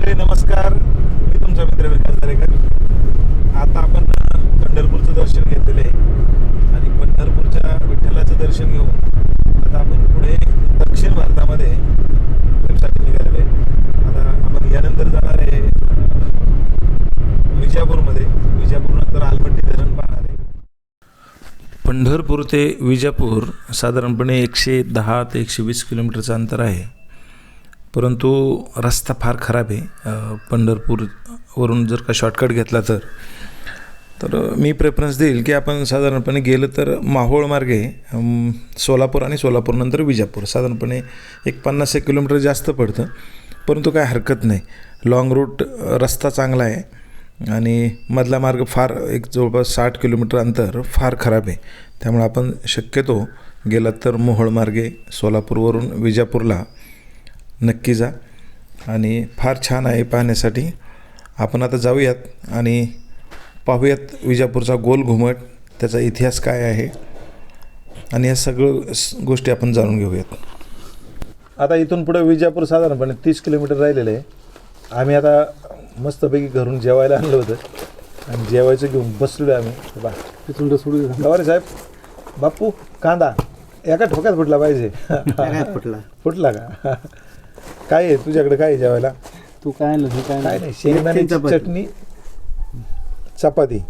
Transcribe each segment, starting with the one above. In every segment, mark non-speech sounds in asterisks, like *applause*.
मंडळी नमस्कार. मी तुमचा मित्र विकास दरेकर. आता आपण पंढरपूरचं दर्शन घेतलेलं आहे. आणि पंढरपूरच्या विठ्ठलाचं दर्शन घेऊन आता आपण पुढे दक्षिण भारतामध्ये ट्रिपसाठी निघालेलो आहे. आता आपण यानंतर जाणार आहे विजापूरमध्ये. विजापूरनंतर आलमट्टी धरण पाहणार आहे. पंढरपूर ते विजापूर साधारणपणे एकशे दहा ते एकशे वीस किलोमीटरचं अंतर आहे. परंतु रस्ता फार खराब आहे. पंढरपूरवरून जर का शॉर्टकट घेतला तर तर मी प्रेफरन्स देईल की आपण साधारणपणे गेलं तर माहोळ मार्गे सोलापूर आणि सोलापूरनंतर विजापूर. साधारणपणे एक पन्नास एक किलोमीटर जास्त पडतं. परंतु काय हरकत नाही. लाँग रूट रस्ता चांगला आहे. आणि मधला मार्ग फार एक जवळपास साठ किलोमीटर अंतर फार खराब आहे. त्यामुळे आपण शक्यतो गेलात तर मोहोळ मार्गे सोलापूरवरून विजापूरला नक्की जा. आणि फार छान आहे पाहण्यासाठी. आपण आता जाऊयात आणि पाहूयात विजापूरचा गोल घुमट त्याचा इतिहास काय आहे. आणि या सगळं गोष्टी आपण जाणून घेऊयात. आता इथून पुढे विजापूर साधारणपणे तीस किलोमीटर राहिलेलं आहे. आम्ही आता मस्तपैकी घरून जेवायला आणलं होतं. आणि जेवायचं घेऊन बसलो आहे आम्ही. बा. तिथून सोडू गवारे साहेब बापू कांदा. एका ठोक्यात फुटला पाहिजे. फुटला. फुटला का? काय आहे? तुझ्याकडे काय आहे जेवायला? तू काय आणलं? काय काय नाही शेंगदाण्याची चपाती. चटणी चपाती.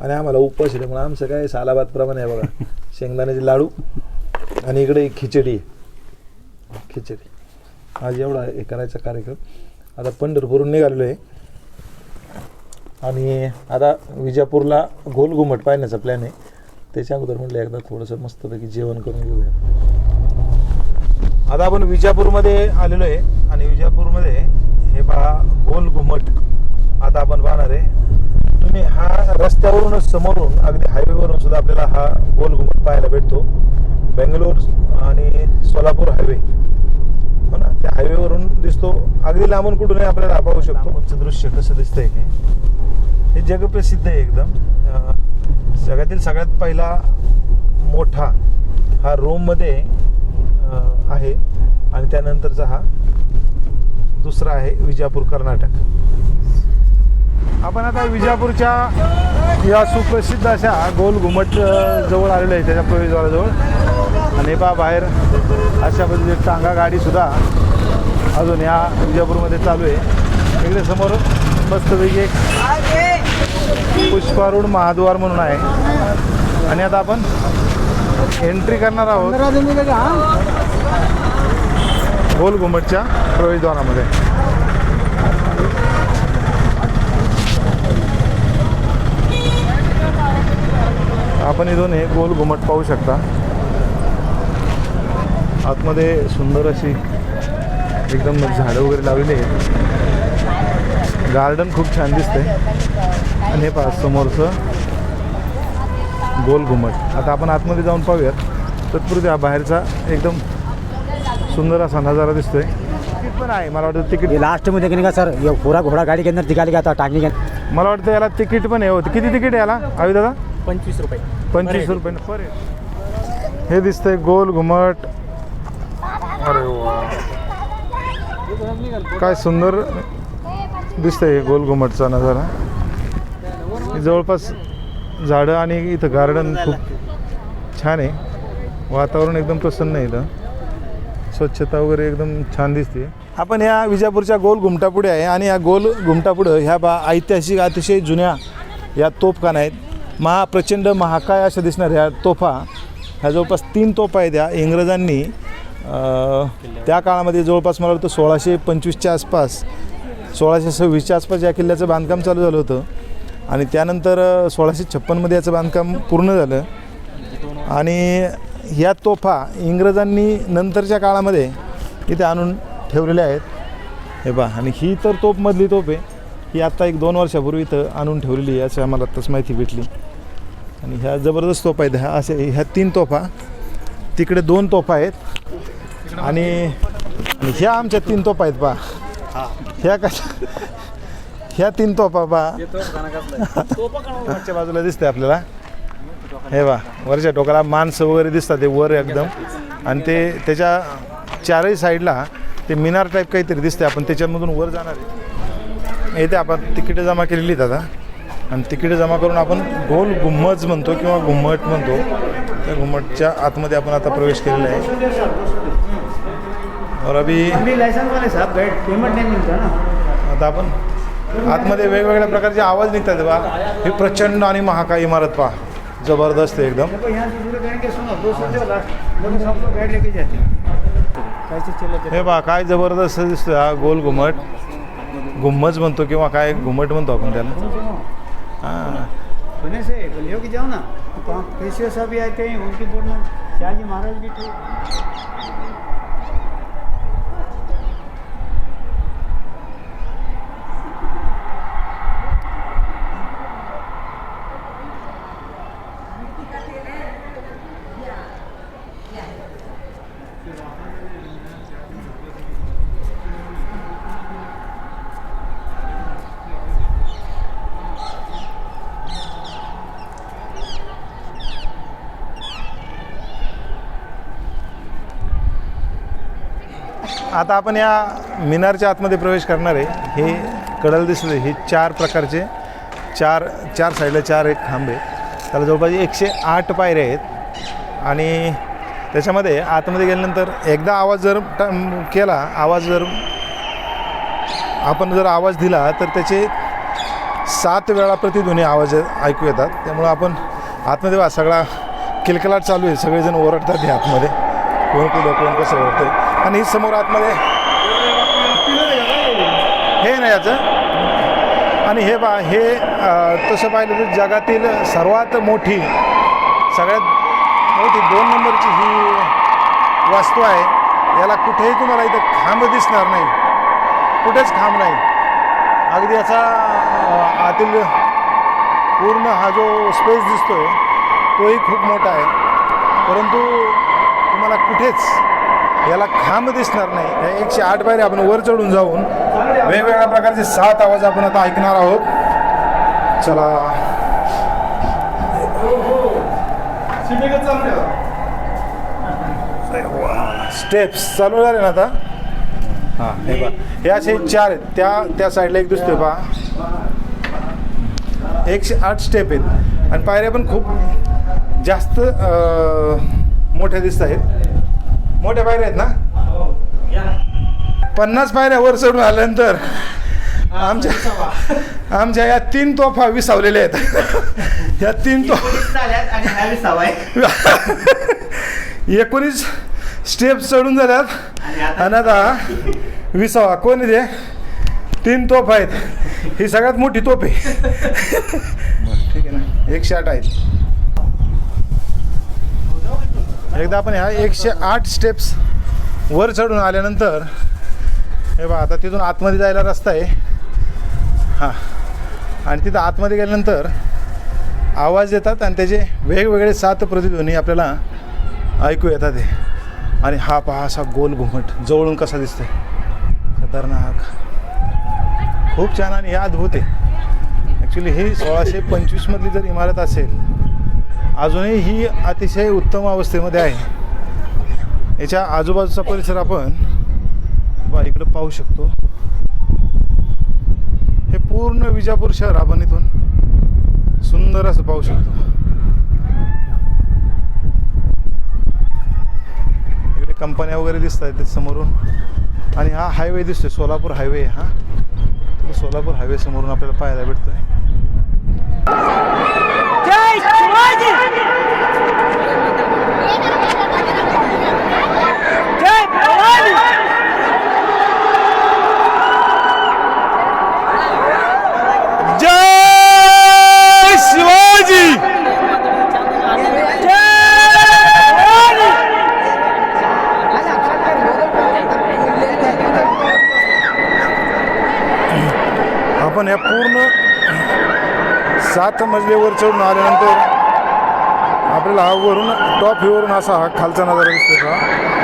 आणि आम्हाला उपवास आहे त्यामुळे आमचं काय सालाबाद प्रमाणे आहे बघा. *laughs* शेंगदाण्याचे लाडू आणि इकडे एक खिचडी. आहे. खिचडी. आज एवढा हे करायचा कार्यक्रम. आता पंढरपूरहून निघालेलो आहे. आणि आता विजापूरला गोल घुमट पाहण्याचा प्लॅन आहे. त्याच्या अगोदर म्हटलं एकदा थोडंसं मस्तपैकी जेवण करून घेऊया. आता आपण विजापूरमध्ये आलेलो आहे. आणि विजापूरमध्ये हे पहा गोल घुमट आता आपण पाहणार आहे. तुम्ही हा रस्त्यावरूनच समोरून अगदी हायवेवरून सुद्धा आपल्याला हा गोल घुमट पाहायला भेटतो. बेंगलोर आणि सोलापूर हायवे हो ना? त्या हायवेवरून दिसतो. अगदी लांबून कुठूनही आपल्याला पाहू शकतो. दृश्य कसं दिसतंय हे? हे जगप्रसिद्ध आहे एकदम. जगातील सगळ्यात पहिला मोठा हा रोममध्ये आहे. आणि त्यानंतरचा हा दुसरा आहे विजापूर कर्नाटक. आपण आता विजापूरच्या या सुप्रसिद्ध अशा गोल घुमट जवळ आलेलो आहे त्याच्या प्रवेशद्वाराजवळ. आणि पहा बाहेर अशा पद्धतीची टांगा गाडी सुद्धा अजून या विजापूरमध्ये चालू आहे. इकडे समोर मस्तपैकी एक पुष्पारूढ महाद्वार म्हणून आहे. आणि आता आपण एंट्री करणार आहोत. गोल घुमटच्या प्रवेशद्वारामध्ये आपण इथून हे गोल घुमट पाहू शकता. आतमध्ये सुंदर अशी एकदम झाडं वगैरे लावलेली आहेत. गार्डन खूप छान दिसते आणि हे पहा समोरचं गोल घुमट. आता आपण आतमध्ये जाऊन पाहूयात. तत्पूर्वी हा बाहेरचा एकदम सुंदर असा नजारा दिसतोय. तिकीट पण आहे मला वाटतं तिकीट ये लास्ट में देखने का सर ये पूरा घोड़ा गाड़ी के अंदर निकाल गया था टांगी के अंदर मला वाटतं याला तिकीट पण आहे होतं किती तिकीट आहे याला आवी दादा? पंचवीस रुपये. पंचवीस रुपये. पर. हे दिसतंय गोल घुमट. अरे वा. काय सुंदर दिसतंय हे गोल घुमटचा नजारा. हे जवळपास झाडं आणि इथं गार्डन खूप छान आहे. वातावरण एकदम प्रसन्न आहे इथं. स्वच्छता वगैरे एकदम छान दिसते. आपण ह्या विजापूरच्या गोल घुमटापुढे आहे आणि या गोल घुमटापुढं ह्या बा ऐतिहासिक अतिशय जुन्या या तोफखाना आहेत. महाप्रचंड महाकाय अशा दिसणाऱ्या तोफा. ह्या जवळपास तीन तोफा आहेत या इंग्रजांनी. त्या काळामध्ये जवळपास मला वाटतं सोळाशे पंचवीसच्या आसपास सोळाशे सव्वीसच्या आसपास या किल्ल्याचं बांधकाम चालू झालं होतं. आणि त्यानंतर सोळाशे छप्पनमध्ये याचं बांधकाम पूर्ण झालं. आणि ह्या तोफा इंग्रजांनी नंतरच्या काळामध्ये इथे आणून ठेवलेल्या आहेत. हे पहा आणि ही तर तोपमधली तोप आहे. ही आत्ता एक दोन वर्षापूर्वी इथं आणून ठेवलेली आहे असं आम्हाला आत्ताच माहिती भेटली. आणि ह्या जबरदस्त तोफा आहेत. ह्या असे ह्या तीन तोफा तिकडे दोन तोफा आहेत. आणि ह्या आमच्या तीन तोफा आहेत पहा. ह्या कशा ह्या तीन तोफा *laughs* मागच्या बाजूला दिसते आपल्याला. हे वा वरच्या टोकाला माणसं वगैरे दिसतात ते वर एकदम. आणि ते त्याच्या चारही साईडला ते मिनार टाईप काहीतरी दिसते आपण त्याच्यामधून वर जाणार आहे. येथे आपण तिकीटं जमा केलेली आता. आणि तिकीटं जमा करून आपण गोल गुम्मज म्हणतो किंवा घुम्मट म्हणतो. त्या घुम्मटच्या आतमध्ये आपण आता प्रवेश केलेला आहे. और अभी आता आपण आतमध्ये वेगवेगळ्या प्रकारचे आवाज निघतात बा. ही प्रचंड आणि महाकाय इमारत पहा. जबरदस्त एकदम. हे बा काय जबरदस्त दिसतोय हा गोल घुमट. गुम्मज म्हणतो किंवा काय घुमट म्हणतो आपण त्याला. हां. जाऊ ना तो साहेब केसीओ साहब भी आते उनकी महाराज आता आपण या मिनारच्या आतमध्ये प्रवेश करणार आहे. हे कडल दिसले हे चार प्रकारचे चार चार साईडला चार एक खांबे त्याला जवळपास एकशे आठ पायऱ्या आहेत. आणि त्याच्यामध्ये आतमध्ये गेल्यानंतर एकदा आवाज जर ट- केला आवाज जर आपण जर आवाज दिला तर त्याचे सात वेळा प्रतिध्वनी आवाज ऐकू येतात. त्यामुळं आपण आतमध्ये वा सगळा किलकलाट चालू आहे. सगळेजण ओरडतात हे आतमध्ये. कोण कुठं कोण कसं ओरडते आणि समोर आतमध्ये हे नाही याचं. आणि हे बा हे तसं पाहिलं तर जगातील सर्वात मोठी सगळ्यात मोठी दोन नंबरची ही वास्तू आहे. याला कुठेही तुम्हाला इथं खांब दिसणार नाही. कुठेच खांब नाही. अगदी याचा आतील पूर्ण हा जो स्पेस दिसतो तोही खूप मोठा आहे. परंतु तुम्हाला कुठेच याला खांब दिसणार नाही. या एकशे आठ पायरी आपण वर चढून जाऊन वेगवेगळ्या प्रकारचे सात आवाज आपण आता ऐकणार आहोत. चला. स्टेप्स चालू झाले ना आता? हां हे बा हे असे चार आहेत. त्या त्या साईडला एक दिसतोय पहा. एकशे आठ स्टेप आहेत. आणि पायऱ्या पण खूप जास्त मोठ्या दिसत आहेत. मोठ्या पायऱ्या आहेत ना? पन्नास पायऱ्या वर चढून आल्यानंतर आमच्या आमच्या या तीन तोफा विसावलेल्या आहेत. या तीन तोफा एकोणीस स्टेप चढून झाल्यात. आणि आता विसावा. कोण आहे ते? तीन तोफ आहेत. ही सगळ्यात मोठी तोफ आहे. ठीक आहे ना? एकशे आठ आहेत एकदा आपण ह्या एकशे आठ स्टेप्स वर चढून आल्यानंतर हे बा आता तिथून आतमध्ये जायला रस्ता आहे. हां. आणि तिथं आतमध्ये गेल्यानंतर आवाज येतात आणि त्याचे वेगवेगळे सात प्रतिध्वनी आपल्याला ऐकू येतात ते आणि हा पहा असा गोल घुमट जवळून कसा दिसतो खतरनाक. खूप छान आणि हे अद्भुत आहे. ॲक्च्युली ही सोळाशे पंचवीसमधली जर इमारत असेल अजूनही ही अतिशय उत्तम अवस्थेमध्ये आहे. याच्या आजूबाजूचा परिसर आपण बा इकडं पाहू शकतो. हे पूर्ण विजापूर शहर आपण इथून सुंदर असं पाहू शकतो. इकडे कंपन्या वगैरे दिसत आहेत समोरून. आणि हा हायवे दिसतोय सोलापूर हायवे हा. सोलापूर हायवे समोरून आपल्याला पाहायला भेटतोय. सात मजल्यावर चढून आल्यानंतर आपल्याला हा वरून टॉप व्ह्यूवरून असा हा खालचा नजारा दिसतो का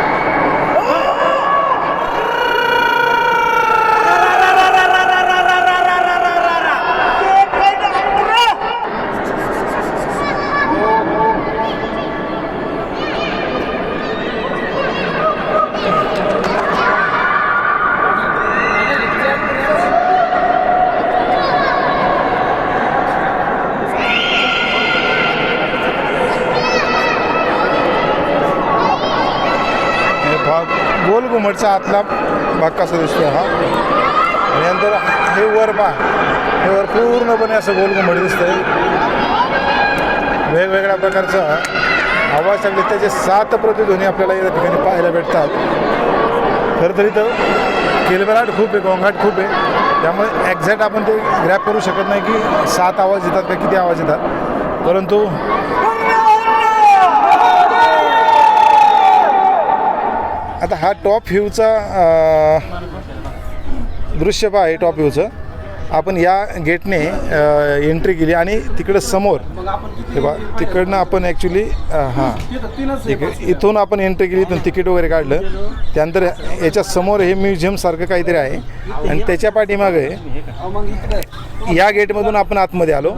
गोल घुमटचा आतला भाग कसा दिसतो हा? आणि नंतर हे वर पा हे वर पूर्णपणे असं गोल घुमट दिसतंय. वेगवेगळ्या प्रकारचा आवाज सगळे त्याचे सात प्रतिध्वनी आपल्याला या ठिकाणी पाहायला भेटतात. खरं तर किलबराट खूप आहे गोंगाट खूप आहे. त्यामुळे एक्झॅक्ट आपण ते ग्रॅप करू शकत नाही की सात आवाज येतात का किती आवाज येतात. परंतु आता हा टॉप व्ह्यूचा दृश्य पहा आहे टॉप व्ह्यूचं. आपण या गेटने एंट्री केली आणि तिकडं समोर हे बा तिकडनं आपण ॲक्च्युली हां. ठीक आहे इथून आपण एंट्री केली इथून तिकीट वगैरे काढलं. त्यानंतर याच्या समोर हे म्युझियमसारखं काहीतरी आहे. आणि त्याच्या पाठीमागे या गेटमधून आपण आतमध्ये आलो.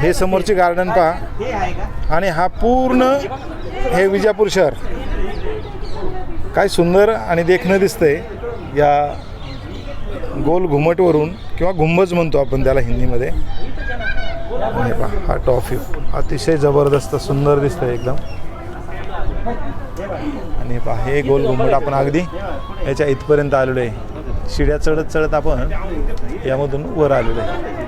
हे समोरचे गार्डन पहा. आणि हा पूर्ण हे विजापूर शहर. काय सुंदर आणि देखणं दिसतंय या गोल घुमटवरून किंवा गुंबज म्हणतो आपण त्याला हिंदीमध्ये. आणि हे पहा हा टॉफी अतिशय जबरदस्त सुंदर दिसतंय एकदम. आणि हे पहा हे गोल घुमट आपण अगदी याच्या इथपर्यंत आलेलो आहे शिड्या चढत चढत आपण यामधून वर आलेलो आहे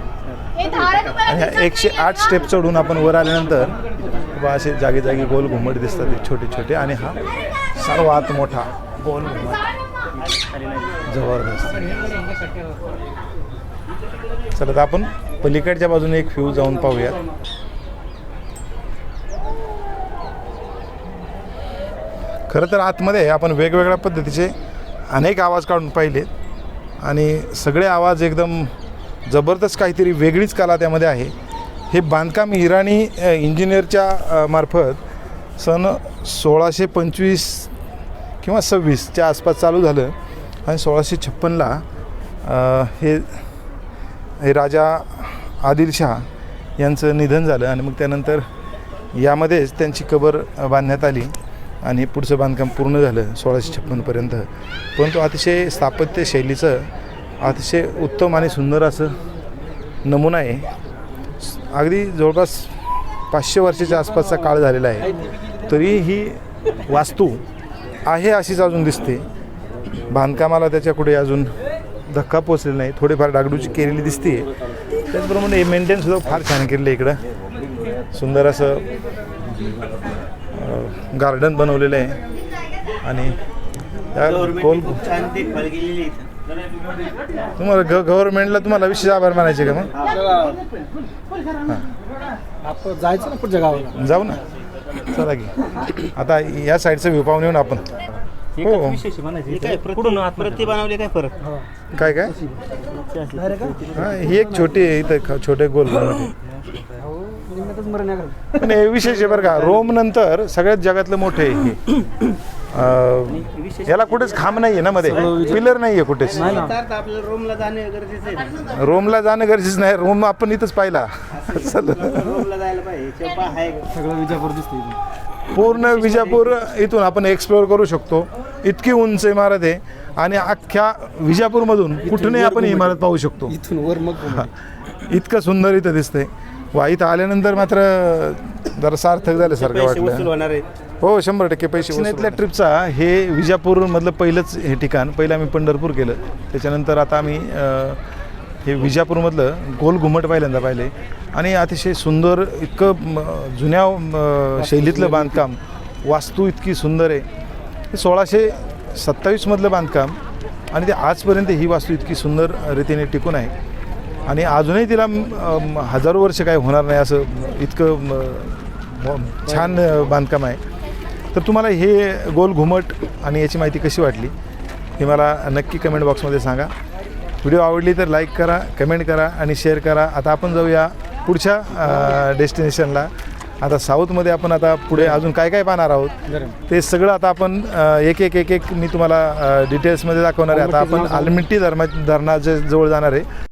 आणि एकशे आठ स्टेप चढून आपण वर आल्यानंतर असे जागी जागी गोल घुमट दिसतात छोटे छोटे आणि हा सर्वात मोठा. गोल जबरदस्त. चला तर आपण पलीकडच्या बाजूने एक फ्यू जाऊन पाहूया खरं तर आतमध्ये आपण वेगवेगळ्या पद्धतीचे अनेक आवाज काढून पाहिले आणि सगळे आवाज एकदम जबरदस्त काहीतरी वेगळीच कला त्यामध्ये आहे. हे बांधकाम इराणी इंजिनियरच्या मार्फत सन सोळाशे पंचवीस किंवा सव्वीसच्या आसपास चालू झालं आणि सोळाशे छप्पनला हे हे राजा आदिलशहा यांचं निधन झालं आणि मग त्यानंतर यामध्येच त्यांची कबर बांधण्यात आली आणि पुढचं बांधकाम पूर्ण झालं सोळाशे छप्पनपर्यंत परंतु अतिशय स्थापत्य शैलीचं अतिशय उत्तम आणि सुंदर असं नमुना आहे. अगदी जवळपास पाचशे वर्षाच्या आसपासचा काळ झालेला आहे. तरी ही वास्तू आहे अशीच अजून दिसते. बांधकामाला त्याच्या कुठे अजून धक्का पोचलेला नाही. थोडीफार डागडूची केलेली दिसते. त्याचप्रमाणे मेंटेनसुद्धा फार छान केलेलं आहे इकडं. सुंदर असं गार्डन बनवलेलं आहे. आणि गोल तुम्हाला ग गव्हर्नमेंटला तुम्हाला विशेष आभार मानायचे का मग? जायचं ना पुढच्या गावाला. जाऊ ना. चला की. आता या साईडचा व्ह्यू पाहून येऊ ना आपण हो. कुठून प्रति बनवले काय फरक? काय काय? हा ही एक छोटी आहे इथं ख- छोटे गोल बनवले. पण हे विशेष आहे बरं का. रोम नंतर सगळ्यात जगातलं मोठं आहे हे. अं, याला कुठेच खांब नाही आहे ना मध्ये. पिलर नाही आहे कुठेच आपल्याला रोमला जाणे गरजेचं आहे. रोमला जाणं गरजेचं नाही. रोम आपण इथंच पाहिला. चल. रोमला जायला पाहिजे. चेपा आहे सगळं विजापूर दिसते पूर्ण विजापूर इथून आपण एक्सप्लोअर करू शकतो. इतकी उंच इमारत आहे. आणि अख्ख्या विजापूरमधून कुठूनही आपण ही इमारत पाहू शकतो. इथून वर मग इतकं सुंदर इथं दिसतंय. वा इथं आल्यानंतर मात्र जरा सार्थक झाल्यासारखं पैसे वसूल वाटलं होणार आहेत. हो शंभर टक्के पैसे इथल्या ट्रिपचा हे विजापूरमधलं पहिलंच हे ठिकाण पहिलं आम्ही पंढरपूर केलं. त्याच्यानंतर आता आम्ही अं, हे विजापूरमधलं गोल घुमट पहिल्यांदा पाहिले. आणि अतिशय सुंदर इतकं म, जुन्या म, शैलीतलं बांधकाम वास्तू इतकी सुंदर आहे. हे सोळाशे सत्तावीसमधलं बांधकाम आणि ते आजपर्यंत ही वास्तू इतकी सुंदर रीतीने टिकून आहे. आणि अजूनही तिला अम, हजारो वर्ष काय होणार नाही असं इतकं छान बांधकाम आहे. तर तुम्हाला हे गोल घुमट आणि याची माहिती कशी वाटली हे मला नक्की कमेंट बॉक्समध्ये सांगा. व्हिडिओ आवडली तर लाईक करा कमेंट करा आणि शेअर करा. आता आपण जाऊया पुढच्या डेस्टिनेशनला आता साऊथमध्ये आपण आता पुढे अजून काय काय पाहणार आहोत ते सगळं आता आपण एक एक एक एक मी तुम्हाला डिटेल्समध्ये दाखवणार आहे. आता आपण आलमिट्टी धर्मा धरणाच्या जवळ जाणार आहे.